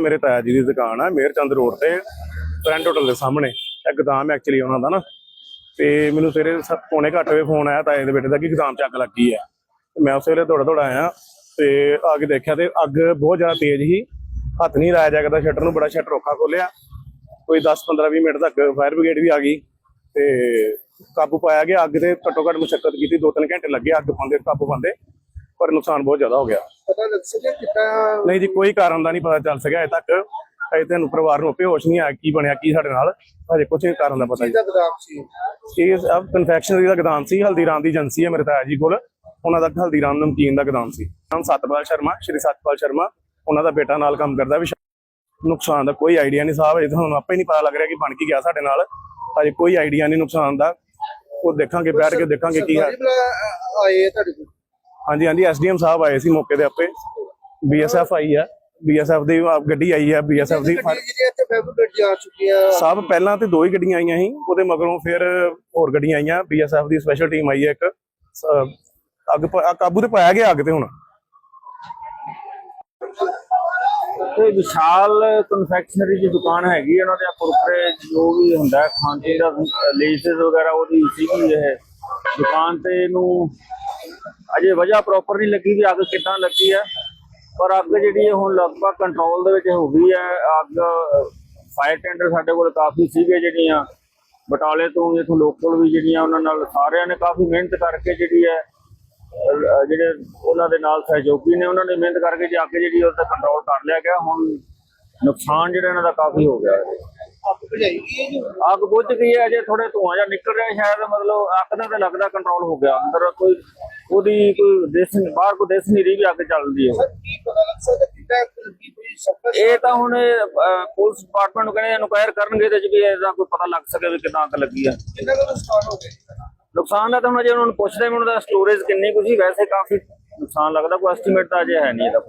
ਮੇਰੇ ਤਾਇਆ ਜੀ ਦੀ ਦੁਕਾਨ ਆ ਮੇਰ ਚੰਦ ਰੋਡ ਤੇ ਫਰੈਂਡ ਹੋਟਲ ਦੇ ਸਾਹਮਣੇ। ਇਹ ਗੋਦਾਮ ਐਕਚੁਅਲੀ ਉਹਨਾਂ ਦਾ ਨਾ। ਤੇ ਮੈਨੂੰ ਸਵੇਰੇ ਸੱਤ- ਪੌਣੇ ਘੱਟ ਵਜੇ ਫੋਨ ਆਇਆ ਤਾਏ ਦੇ ਬੇਟੇ ਦਾ ਕਿ ਗੋਦਾਮ 'ਚ ਅੱਗ ਲੱਗੀ ਹੈ ਮੈਂ ਉਸ ਵੇਲੇ ਥੋੜਾ ਦੌੜਾ ਆਇਆ ਤੇ ਆ ਕੇ ਦੇਖਿਆ ਤੇ ਅੱਗ ਬਹੁਤ ਜ਼ਿਆਦਾ ਤੇਜ਼ ਸੀ। ਹੱਥ ਨਹੀਂ ਲਾਇਆ ਜਾ ਸ਼ਟਰ ਨੂੰ ਬੜਾ ਸ਼ਟਰ ਔਖਾ ਖੋਲਿਆ ਕੋਈ 10 15 20 ਮਿੰਟ ਤੱਕ ਫਾਇਰ ਬ੍ਰਿਗੇਡ ਵੀ ਆ ਗਈ। ਤੇ ਕਾਬੂ ਪਾਇਆ ਗਿਆ, ਅੱਗ ਤੇ ਘੱਟੋ ਘੱਟ ਮੁਸ਼ਕਲ ਕੀਤੀ 2-3 ਘੰਟੇ ਲੱਗੇ ਅੱਗ ਪਾਉਂਦੇ, ਕਾਬੂ ਪਾਉਂਦੇ, ਪਰ ਨੁਕਸਾਨ ਬਹੁਤ ਜ਼ਿਆਦਾ ਹੋ ਗਿਆ। ਪਤਾ ਲੱਗ ਸਕਿਆ ਕਿੱਦਾਂ ਨਹੀਂ ਜੀ ਕੋਈ ਕਾਰਨ ਦਾ ਨਹੀਂ ਪਤਾ ਚੱਲ ਸਕਿਆ ਅਜੇ ਤੱਕ। ਅਜੇ ਤੈਨੂੰ ਪਰਿਵਾਰ ਨੂੰ ਹੋਸ਼ ਨਹੀਂ ਆ ਕੀ ਬਣਿਆ ਕੀ ਸਾਡੇ ਨਾਲ। ਹਜੇ ਕੁਝ ਕਾਰਨ ਦਾ ਪਤਾ ਕਿਹਦਾ ਗਦਾਮ ਸੀ? ਜੀ ਇਹ ਸਭ ਕਨਫੈਕਸ਼ਨਰੀ ਦਾ ਗਦਾਮ ਸੀ ਹਲਦੀਰਾਮ ਦੀ ਏਜੰਸੀ ਹੈ ਮੇਰੇ ਤਾਇਆ ਜੀ ਕੋਲ। ਉਹਨਾਂ ਦਾ ਹਲਦੀਰਾਮ ਨਮਕੀਨ ਦਾ ਗਦਾਮ ਸੀ। ਨਾਮ ਸਤਪਾਲ ਸ਼ਰਮਾ ਸ਼੍ਰੀ ਸਤਪਾਲ ਸ਼ਰਮਾ। ਉਹਨਾਂ ਦਾ ਬੇਟਾ ਨਾਲ ਕੰਮ ਕਰਦਾ ਵੀ ਨੁਕਸਾਨ ਦਾ ਕੋਈ ਆਈਡੀਆ ਨਹੀਂ ਸਾਹਿਬ ਅਜੇ ਤੁਹਾਨੂੰ ਆਪੇ ਨਹੀਂ ਪਤਾ ਲੱਗ ਰਿਹਾ ਕਿ ਬਣ ਕੀ ਗਿਆ ਸਾਡੇ ਨਾਲ। ਹਜੇ ਕੋਈ ਆਈਡੀਆ ਨਹੀਂ ਨੁਕਸਾਨ ਦਾ। ਉਹ ਦੇਖਾਂਗੇ ਬੈਠ ਕੇ ਦੇਖਾਂਗੇ ਕੀ ਹੈ ਆਏ ਤੁਹਾਡੇ ਕੋਲ? ਹਾਂਜੀ ਹਾਂਜੀ ਐਸਡੀਐਮ ਸਾਹਿਬ ਆਏ ਸੀ ਮੌਕੇ ਤੇ ਆਪੇ। ਬੀਐਸਐਫ ਆਈ ਹੈ ਬੀਐਸਐਫ ਦੀ ਗੱਡੀ ਆਈ ਹੈ ਬੀਐਸਐਫ ਦੀ ਗੱਡੀ ਜਿਹੜੀ ਇੱਥੇ ਫੈਬਰਿਕੇਟ ਜਾ ਚੁੱਕੀ ਆ ਸਭ ਪਹਿਲਾਂ ਤੇ ਦੋ ਹੀ ਗੱਡੀਆਂ ਆਈਆਂ ਸੀ ਉਹਦੇ ਮਗਰੋਂ ਫਿਰ ਹੋਰ ਗੱਡੀਆਂ ਆਈਆਂ। ਬੀਐਸਐਫ ਦੀ ਸਪੈਸ਼ਲ ਟੀਮ ਆਈ ਹੈ ਇੱਕ। ਅੱਗ ਆ ਕਾਬੂ ਤੇ ਪਾਇਆ ਗਿਆ ਅੱਗ ਤੇ ਹੁਣ। ਤੇ ਵਿਸ਼ਾਲ ਕਨਫੈਕਸ਼ਨਰੀ ਦੀ ਦੁਕਾਨ ਹੈਗੀ ਉਹਨਾਂ ਦੇ ਕੁਰਕਰੇ ਜੋ ਵੀ ਹੁੰਦਾ ਪੀਣ ਦਾ ਲੇਸਸ ਵਗੈਰਾ ਉਹਦੀ ਸੀਗੀ ਇਹ। ਦੁਕਾਨ ਤੇ ਇਹਨੂੰ ਅਜੇ ਵਜ੍ਹਾ ਪ੍ਰੋਪਰ ਨਹੀਂ ਲੱਗੀ ਵੀ ਅੱਗ ਕਿੱਦਾਂ ਲੱਗੀ ਹੈ। ਪਰ ਅੱਗ ਜਿਹੜੀ ਹੈ ਹੁਣ ਲਗਭਗ ਕੰਟਰੋਲ ਦੇ ਵਿੱਚ ਹੋ ਗਈ ਹੈ। ਅੱਗ ਫਾਇਰ ਟੈਂਡਰ ਸਾਡੇ ਕੋਲ ਕਾਫੀ ਸੀਗੇ ਜਿਹੜੀਆਂ। ਬਟਾਲੇ ਤੋਂ ਇਥੋਂ ਲੋਕਲ ਵੀ ਜਿਹੜੀਆਂ ਉਹਨਾਂ ਨਾਲ ਸਾਰਿਆਂ ਨੇ ਕਾਫੀ ਮਿਹਨਤ ਕਰਕੇ ਜਿਹੜੀ ਹੈ ਜਿਹੜੇ ਉਹਨਾਂ ਦੇ ਨਾਲ ਸਹਿਯੋਗੀ ਨੇ, ਉਹਨਾਂ ਨੇ ਮਿਹਨਤ ਕਰਕੇ ਜੇ ਅੱਗ ਜਿਹੜੀ ਉਹਦਾ ਕੰਟਰੋਲ ਕਰ ਲਿਆ ਗਿਆ। ਹੁਣ ਨੁਕਸਾਨ ਜਿਹੜਾ ਇਹਨਾਂ ਦਾ ਕਾਫੀ ਹੋ ਗਿਆ ਹੈ। ਅੱਗ ਭਜਾਈ ਗਈ ਹੈ ਜੀ। ਅੱਗ ਬੁੱਝ ਗਈ ਹੈ ਜੇ ਥੋੜੇ ਧੂਆਂ ਜਿਹਾ ਨਿਕਲ ਰਿਹਾ ਸ਼ਾਇਦ ਮਤਲਬ ਅੱਗ ਦਾ ਤਾਂ ਲੱਗਦਾ ਕੰਟਰੋਲ ਹੋ ਗਿਆ। ਅੰਦਰ ਕੋਈ ਉਹਦੀ ਕੋਈ ਦਿਸ ਨਹੀਂ ਬਾਹਰ ਕੋਈ ਦਿਸ ਨਹੀਂ ਰਹੀ ਵੀ ਅੱਗ ਚੱਲਦੀ ਹੈ। ਸਰ ਕੀ ਪਤਾ ਲੱਗ ਸਕਦਾ ਕਿੱਦਾਂ ਅੱਗ ਲੱਗੀ ਕੋਈ ਸਫਰ ਇਹ ਤਾਂ ਹੁਣ ਪੁਲਿਸ ਡਿਪਾਰਟਮੈਂਟ ਨੂੰ ਕਹਿੰਦੇ ਇਨਕੁਆਇਰ ਕਰਨਗੇ ਤੇ ਜੀ ਇਹਦਾ ਕੋਈ ਪਤਾ ਲੱਗ ਸਕੇ ਵੀ ਕਿੰਨਾ ਅੱਗ ਲੱਗੀ ਹੈ। ਕਿੰਨਾ ਕੁ ਨੁਕਸਾਨ ਹੋ ਗਿਆ ਜੀ? ਨੁਕਸਾਨ ਦਾ ਤਾਂ ਹੁਣ ਜੇ ਉਹਨਾਂ ਨੂੰ ਪੁੱਛਦੇ ਮੈਨੂੰ ਤਾਂ ਸਟੋਰੇਜ ਕਿੰਨੀ ਕੁ ਸੀ ਵੈਸੇ ਕਾਫੀ ਨੁਕਸਾਨ ਲੱਗਦਾ ਕੋਈ ਐਸਟੀਮੇਟ ਤਾਂ ਅਜੇ ਹੈ ਨਹੀਂ ਇਹਦਾ।